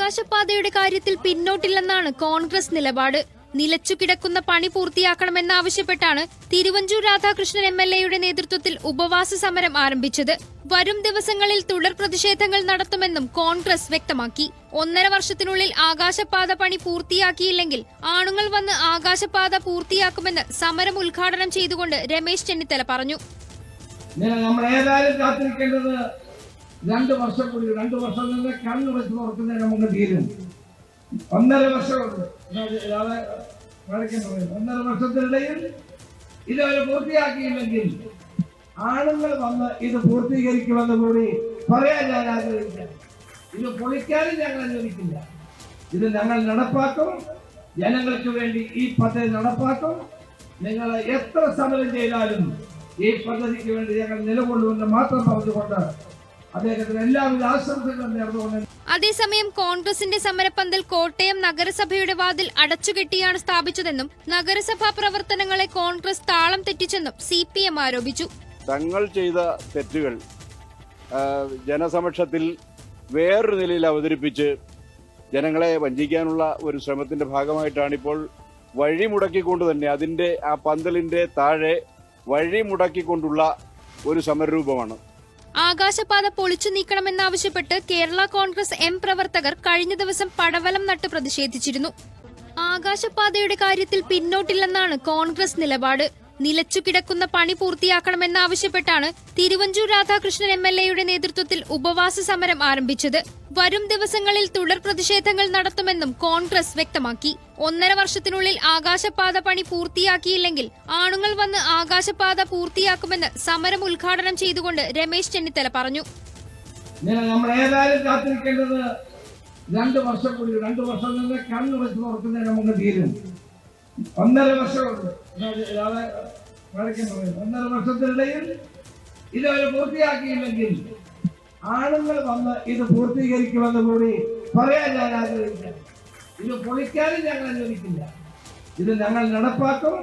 ആകാശപാതയുടെ കാര്യത്തിൽ പിന്നോട്ടില്ലെന്നാണ് കോൺഗ്രസ് നിലപാട്. നിലച്ചു കിടക്കുന്ന പണി പൂർത്തിയാക്കണമെന്നാവശ്യപ്പെട്ടാണ് തിരുവഞ്ചൂർ രാധാകൃഷ്ണൻ എം എൽ എയുടെ നേതൃത്വത്തിൽ ഉപവാസ സമരം ആരംഭിച്ചത്. വരും ദിവസങ്ങളിൽ തുടർ പ്രതിഷേധങ്ങൾ നടത്തുമെന്നും കോൺഗ്രസ് വ്യക്തമാക്കി. ഒന്നര വർഷത്തിനുള്ളിൽ ആകാശപാത പണി പൂർത്തിയാക്കിയില്ലെങ്കിൽ ആണുങ്ങൾ വന്ന് ആകാശപാത പൂർത്തിയാക്കുമെന്ന് സമരം ഉദ്ഘാടനം ചെയ്തുകൊണ്ട് രമേശ് ചെന്നിത്തല പറഞ്ഞു. നമ്മൾ കാത്തിരിക്കേണ്ടത് രണ്ട് വർഷം കൂടി രണ്ട് വർഷം നിന്ന് കണ്ണു വെച്ച് തുറക്കുന്നതിന് നമുക്ക് തീരും ഒന്നര വർഷമുണ്ട്. ഒന്നര വർഷത്തിനിടയിൽ ഇതുവരെ പൂർത്തിയാക്കിയില്ലെങ്കിൽ ആണുങ്ങൾ വന്ന് ഇത് പൂർത്തീകരിക്കുമെന്ന് കൂടി പറയാൻ ഞാൻ ആഗ്രഹിക്കാം ഇത് പൊളിക്കാനും ഞങ്ങൾ അനുവദിക്കില്ല. ഇത് ഞങ്ങൾ നടപ്പാക്കും. ജനങ്ങൾക്ക് വേണ്ടി ഈ പദ്ധതി നടപ്പാക്കും. നിങ്ങൾ എത്ര സമരം ചെയ്താലും ഈ പദ്ധതിക്ക് വേണ്ടി ഞങ്ങൾ നിലകൊള്ളുമെന്ന് മാത്രം പറഞ്ഞുകൊണ്ട് അതേസമയം കോൺഗ്രസിന്റെ സമരപ്പന്തൽ കോട്ടയം നഗരസഭയുടെ വാതിൽ അടച്ചുകെട്ടിയാണ് സ്ഥാപിച്ചതെന്നും നഗരസഭാ പ്രവർത്തനങ്ങളെ കോൺഗ്രസ് താളം തെറ്റിച്ചെന്നും സി പി എം ആരോപിച്ചു. തങ്ങൾ ചെയ്ത തെറ്റുകൾ ജനസമക്ഷത്തിൽ വേറൊരു നിലയിൽ അവതരിപ്പിച്ച് ജനങ്ങളെ വഞ്ചിക്കാനുള്ള ഒരു ശ്രമത്തിന്റെ ഭാഗമായിട്ടാണിപ്പോൾ വഴി മുടക്കിക്കൊണ്ട് തന്നെ അതിന്റെ ആ പന്തലിന്റെ താഴെ വഴി മുടക്കിക്കൊണ്ടുള്ള ഒരു സമരരൂപമാണ്. ആകാശപാത പൊളിച്ചു നീക്കണമെന്നാവശ്യപ്പെട്ട് കേരള കോൺഗ്രസ് എം പ്രവർത്തകർ കഴിഞ്ഞ ദിവസം പടവലം നട്ട് പ്രതിഷേധിച്ചിരുന്നു. ആകാശപാതയുടെ കാര്യത്തിൽ പിന്നോട്ടില്ലെന്നാണ് കോൺഗ്രസ് നിലപാട്. നിലച്ചു കിടക്കുന്ന പണി പൂർത്തിയാക്കണമെന്നാവശ്യപ്പെട്ടാണ് തിരുവഞ്ചൂർ രാധാകൃഷ്ണൻ എം എൽ എയുടെ നേതൃത്വത്തിൽ ഉപവാസ സമരം ആരംഭിച്ചത്. വരും ദിവസങ്ങളിൽ തുടർ പ്രതിഷേധങ്ങൾ നടത്തുമെന്നും കോൺഗ്രസ് വ്യക്തമാക്കി. ഒന്നര വർഷത്തിനുള്ളിൽ ആകാശപാത പണി പൂർത്തിയാക്കിയില്ലെങ്കിൽ ആണുങ്ങൾ വന്ന് ആകാശപാത പൂർത്തിയാക്കുമെന്ന് സമരം ഉദ്ഘാടനം ചെയ്തുകൊണ്ട് രമേശ് ചെന്നിത്തല പറഞ്ഞു. നമ്മൾ കാത്തിരിക്കേണ്ടത് രണ്ട് വർഷം കൂടി രണ്ട് വർഷം നിന്ന് കണ്ണു വെച്ച് തുറക്കുന്നതിന് നമുക്ക് തീരും ഒന്നര വർഷമുണ്ട്. ഒന്നര വർഷത്തിനിടയിൽ ഇതുവരെ പൂർത്തിയാക്കിയില്ലെങ്കിൽ ആണുങ്ങൾ വന്ന് ഇത് പൂർത്തീകരിക്കുമെന്ന് കൂടി പറയാൻ ഞാൻ ആഗ്രഹിക്കാം ഇത് പൊളിക്കാനും ഞങ്ങൾ അനുവദിക്കില്ല ഇത് ഞങ്ങൾ നടപ്പാക്കും.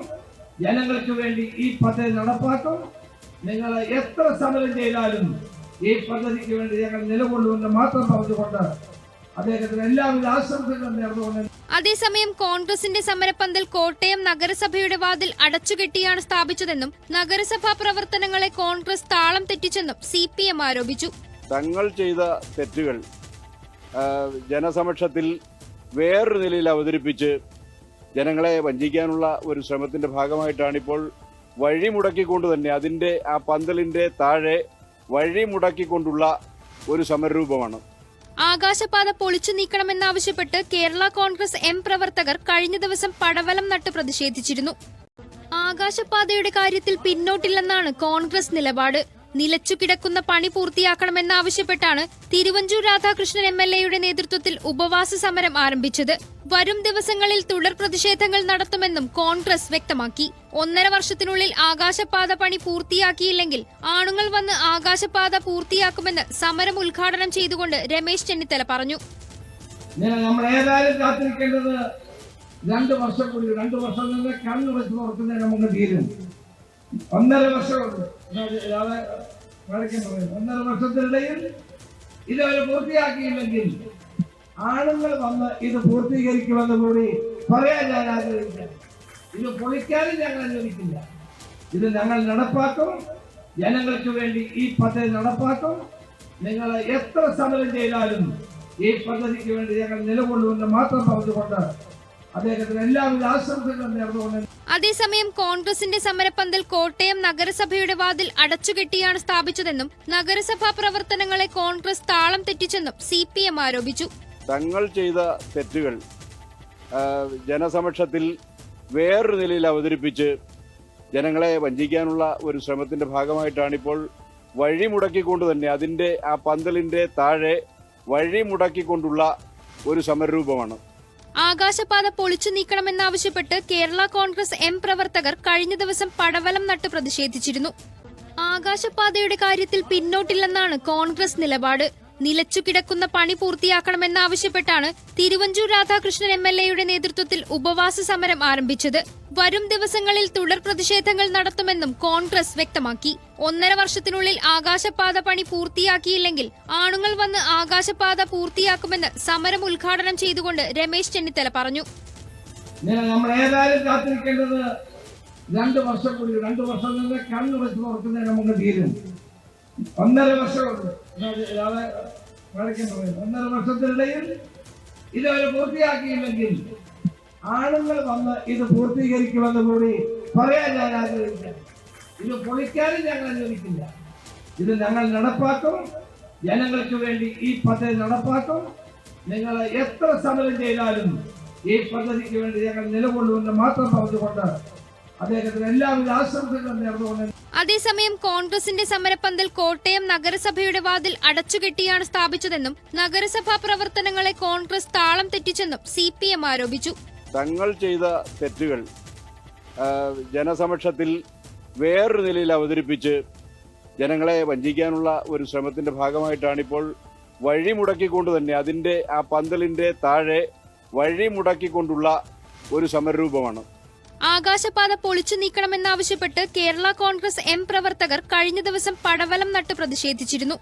ജനങ്ങൾക്ക് വേണ്ടി ഈ പദ്ധതി നടപ്പാക്കും. നിങ്ങൾ എത്ര സമരം ചെയ്താലും ഈ പദ്ധതിക്ക് വേണ്ടി ഞങ്ങൾ നിലകൊള്ളുമെന്ന് മാത്രം പറഞ്ഞുകൊണ്ട് അദ്ദേഹത്തിന് എല്ലാവിധ ആശംസകളും നേർന്നുകൊണ്ട് അതേസമയം കോൺഗ്രസിന്റെ സമരപ്പന്തൽ കോട്ടയം നഗരസഭയുടെ വാതിൽ അടച്ചുകെട്ടിയാണ് സ്ഥാപിച്ചതെന്നും നഗരസഭാ പ്രവർത്തനങ്ങളെ കോൺഗ്രസ് താളം തെറ്റിച്ചെന്നും സി ആരോപിച്ചു. തങ്ങൾ ചെയ്ത തെറ്റുകൾ ജനസമക്ഷത്തിൽ വേറൊരു നിലയിൽ അവതരിപ്പിച്ച് ജനങ്ങളെ വഞ്ചിക്കാനുള്ള ഒരു ശ്രമത്തിന്റെ ഭാഗമായിട്ടാണിപ്പോൾ വഴി മുടക്കിക്കൊണ്ട് തന്നെ അതിന്റെ ആ പന്തലിന്റെ താഴെ വഴി മുടക്കിക്കൊണ്ടുള്ള ഒരു സമരരൂപമാണ്. ആകാശപാത പൊളിച്ചു നീക്കണമെന്നാവശ്യപ്പെട്ട് കേരള കോൺഗ്രസ് എം പ്രവർത്തകർ കഴിഞ്ഞ ദിവസം പടവലം നട്ട് പ്രതിഷേധിച്ചിരുന്നു. ആകാശപാതയുടെ കാര്യത്തിൽ പിന്നോട്ടില്ലെന്നാണ് കോൺഗ്രസ് നിലപാട്. നിലച്ചു കിടക്കുന്ന പണി പൂർത്തിയാക്കണമെന്നാവശ്യപ്പെട്ടാണ് തിരുവഞ്ചൂർ രാധാകൃഷ്ണൻ എം എൽ എയുടെ നേതൃത്വത്തിൽ ഉപവാസ സമരം ആരംഭിച്ചത്. വരും ദിവസങ്ങളിൽ തുടർ പ്രതിഷേധങ്ങൾ നടത്തുമെന്നും കോൺഗ്രസ് വ്യക്തമാക്കി. ഒന്നര വർഷത്തിനുള്ളിൽ ആകാശപാത പണി പൂർത്തിയാക്കിയില്ലെങ്കിൽ ആണുങ്ങൾ വന്ന് ആകാശപാത പൂർത്തിയാക്കുമെന്ന് സമരം ഉദ്ഘാടനം ചെയ്തുകൊണ്ട് രമേശ് ചെന്നിത്തല പറഞ്ഞു. രണ്ട് വർഷം കൂടി രണ്ട് വർഷം നിന്ന് കണ്ണു വെച്ച് തുറക്കുന്നതിന് നമുക്ക് തീരും ഒന്നര വർഷമുണ്ട്. ഒന്നര വർഷത്തിനിടയിൽ ഇതുവരെ പൂർത്തിയാക്കിയില്ലെങ്കിൽ ആണുങ്ങൾ വന്ന് ഇത് പൂർത്തീകരിക്കുമെന്ന് കൂടി പറയാൻ ഞാൻ ആഗ്രഹിക്കാം ഇത് പൊളിക്കാനും ഞങ്ങൾ അനുവദിക്കില്ല ഇത് ഞങ്ങൾ നടപ്പാക്കും. ജനങ്ങൾക്ക് വേണ്ടി ഈ പദ്ധതി നടപ്പാക്കും. നിങ്ങൾ എത്ര സമരം ചെയ്താലും ഈ പദ്ധതിക്ക് വേണ്ടി ഞങ്ങൾ നിലകൊള്ളുമെന്ന് മാത്രം പറഞ്ഞുകൊണ്ട് അദ്ദേഹത്തിന് എല്ലാവിധ ആശംസകളും നേർന്നുകൊണ്ട് അതേസമയം കോൺഗ്രസിന്റെ സമരപ്പന്തൽ കോട്ടയം നഗരസഭയുടെ വാതിൽ അടച്ചുകെട്ടിയാണ് സ്ഥാപിച്ചതെന്നും നഗരസഭാ പ്രവർത്തനങ്ങളെ കോൺഗ്രസ് താളം തെറ്റിച്ചെന്നും സി പി എം ആരോപിച്ചു. തങ്ങൾ ചെയ്ത തെറ്റുകൾ ജനസമക്ഷത്തിൽ വേറൊരു നിലയിൽ അവതരിപ്പിച്ച് ജനങ്ങളെ വഞ്ചിക്കാനുള്ള ഒരു ശ്രമത്തിന്റെ ഭാഗമായിട്ടാണിപ്പോൾ വഴി മുടക്കിക്കൊണ്ട് തന്നെ അതിന്റെ ആ പന്തലിന്റെ താഴെ വഴി മുടക്കിക്കൊണ്ടുള്ള ഒരു സമരരൂപമാണ്. ആകാശപാത പൊളിച്ചു നീക്കണമെന്നാവശ്യപ്പെട്ട് കേരള കോൺഗ്രസ് എം പ്രവർത്തകർ കഴിഞ്ഞ ദിവസം പടവലം നട്ട് പ്രതിഷേധിച്ചിരുന്നു. ആകാശപാതയുടെ കാര്യത്തിൽ പിന്നോട്ടില്ലെന്നാണ് കോൺഗ്രസ് നിലപാട്. നിലച്ചു കിടക്കുന്ന പണി പൂർത്തിയാക്കണമെന്നാവശ്യപ്പെട്ടാണ് തിരുവഞ്ചൂർ രാധാകൃഷ്ണൻ എം എൽ എയുടെ നേതൃത്വത്തിൽ ഉപവാസ സമരം ആരംഭിച്ചത്. വരും ദിവസങ്ങളിൽ തുടർ പ്രതിഷേധങ്ങൾ നടത്തുമെന്നും കോൺഗ്രസ് വ്യക്തമാക്കി. ഒന്നര വർഷത്തിനുള്ളിൽ ആകാശപാത പണി പൂർത്തിയാക്കിയില്ലെങ്കിൽ ആണുങ്ങൾ വന്ന് ആകാശപാത പൂർത്തിയാക്കുമെന്ന് സമരം ഉദ്ഘാടനം ചെയ്തുകൊണ്ട് രമേശ് ചെന്നിത്തല പറഞ്ഞു. നമ്മൾ കാത്തിരിക്കേണ്ടത് രണ്ട് വർഷം കൂടി രണ്ട് വർഷം നിന്ന് കണ്ണുടച്ച് തുറക്കുന്നതിന് നമുക്ക് തീരും ഒന്നര ഇയാളെ വഴക്കം ഒന്നര വർഷത്തിനിടയിൽ ഇതുവരെ പൂർത്തിയാക്കിയില്ലെങ്കിൽ ആളുകൾ വന്ന് ഇത് പൂർത്തീകരിക്കുമെന്ന് കൂടി പറയാൻ ഞാൻ ആഗ്രഹിക്കാം ഇത് പൊളിക്കാനും ഞങ്ങൾ അനുവദിക്കില്ല. ഇത് ഞങ്ങൾ നടപ്പാക്കും. ജനങ്ങൾക്ക് വേണ്ടി ഈ പദ്ധതി നടപ്പാക്കും. നിങ്ങൾ എത്ര സമരം ചെയ്താലും ഈ പദ്ധതിക്ക് വേണ്ടി ഞങ്ങൾ നിലകൊള്ളുമെന്ന് മാത്രം പറഞ്ഞുകൊണ്ട് അതേസമയം കോൺഗ്രസിന്റെ സമരപ്പന്തൽ കോട്ടയം നഗരസഭയുടെ വാതിൽ അടച്ചുകെട്ടിയാണ് സ്ഥാപിച്ചതെന്നും നഗരസഭാ പ്രവർത്തനങ്ങളെ കോൺഗ്രസ് താളം തെറ്റിച്ചെന്നും സി പി എം ആരോപിച്ചു. തങ്ങൾ ചെയ്ത തെറ്റുകൾ ജനസമക്ഷത്തിൽ വേറൊരു നിലയിൽ അവതരിപ്പിച്ച് ജനങ്ങളെ വഞ്ചിക്കാനുള്ള ഒരു ശ്രമത്തിന്റെ ഭാഗമായിട്ടാണിപ്പോൾ വഴി മുടക്കിക്കൊണ്ട് തന്നെ അതിന്റെ ആ പന്തലിന്റെ താഴെ വഴി മുടക്കിക്കൊണ്ടുള്ള ഒരു സമരരൂപമാണ്. ആകാശപാത പൊളിച്ചു നീക്കണമെന്നാവശ്യപ്പെട്ട് കേരള കോൺഗ്രസ് എം പ്രവർത്തകർ കഴിഞ്ഞ ദിവസം പടവലം നട്ട് പ്രതിഷേധിച്ചിരുന്നു.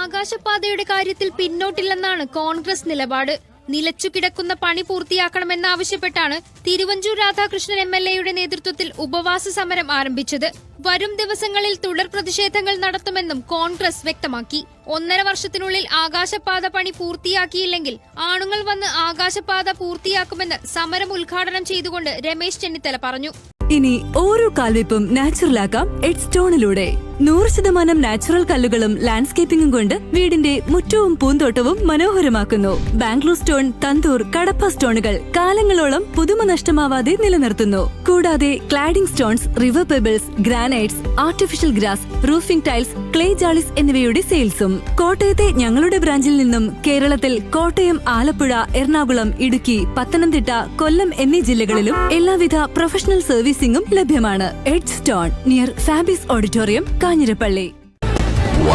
ആകാശപാതയുടെ കാര്യത്തിൽ പിന്നോട്ടില്ലെന്നാണ് കോൺഗ്രസ് നിലപാട്. നിലച്ചു കിടക്കുന്ന പണി പൂർത്തിയാക്കണമെന്നാവശ്യപ്പെട്ടാണ് തിരുവഞ്ചൂർ രാധാകൃഷ്ണൻ എം എൽ എയുടെ നേതൃത്വത്തിൽ ഉപവാസ സമരം ആരംഭിച്ചത്. വരും ദിവസങ്ങളിൽ തുടർ പ്രതിഷേധങ്ങൾ നടത്തുമെന്നും കോൺഗ്രസ് വ്യക്തമാക്കി. ഒന്നര വർഷത്തിനുള്ളിൽ ആകാശപാത പണി പൂർത്തിയാക്കിയില്ലെങ്കിൽ ആണുങ്ങൾ വന്ന് ആകാശപാത പൂർത്തിയാക്കുമെന്ന് സമരം ഉദ്ഘാടനം ചെയ്തുകൊണ്ട് രമേശ് ചെന്നിത്തല പറഞ്ഞു. ഇനി ഓരോ കാൽവെപ്പും നാച്ചുറൽ ആക്കാം എഡ് സ്റ്റോണിലൂടെ നൂറ് ശതമാനം നാച്ചുറൽ കല്ലുകളും ലാൻഡ്സ്കേപ്പിംഗും കൊണ്ട് വീടിന്റെ മുറ്റവും പൂന്തോട്ടവും മനോഹരമാക്കുന്നു. ബാംഗ്ലൂർ സ്റ്റോൺ തന്തൂർ കടപ്പ സ്റ്റോണുകൾ കാലങ്ങളോളം പുതുമ നഷ്ടമാവാതെ നിലനിർത്തുന്നു. കൂടാതെ cladding stones river pebbles granites artificial grass roofing tiles clay jalis എന്നിവയുടെ സെയിൽസും. കോട്ടയത്തെ ഞങ്ങളുടെ ബ്രാഞ്ചിൽ നിന്നും കേരളത്തിൽ കോട്ടയം ആലപ്പുഴ എറണാകുളം ഇടുക്കി പത്തനംതിട്ട കൊല്ലം എന്നീ ജില്ലകളിലും എല്ലാവിധ പ്രൊഫഷണൽ സർവീസിംഗും ലഭ്യമാണ്. Edge stone near Fabis auditorium Kanjirappally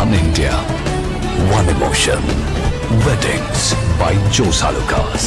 One India, one emotion. Weddings by Joe Salukas.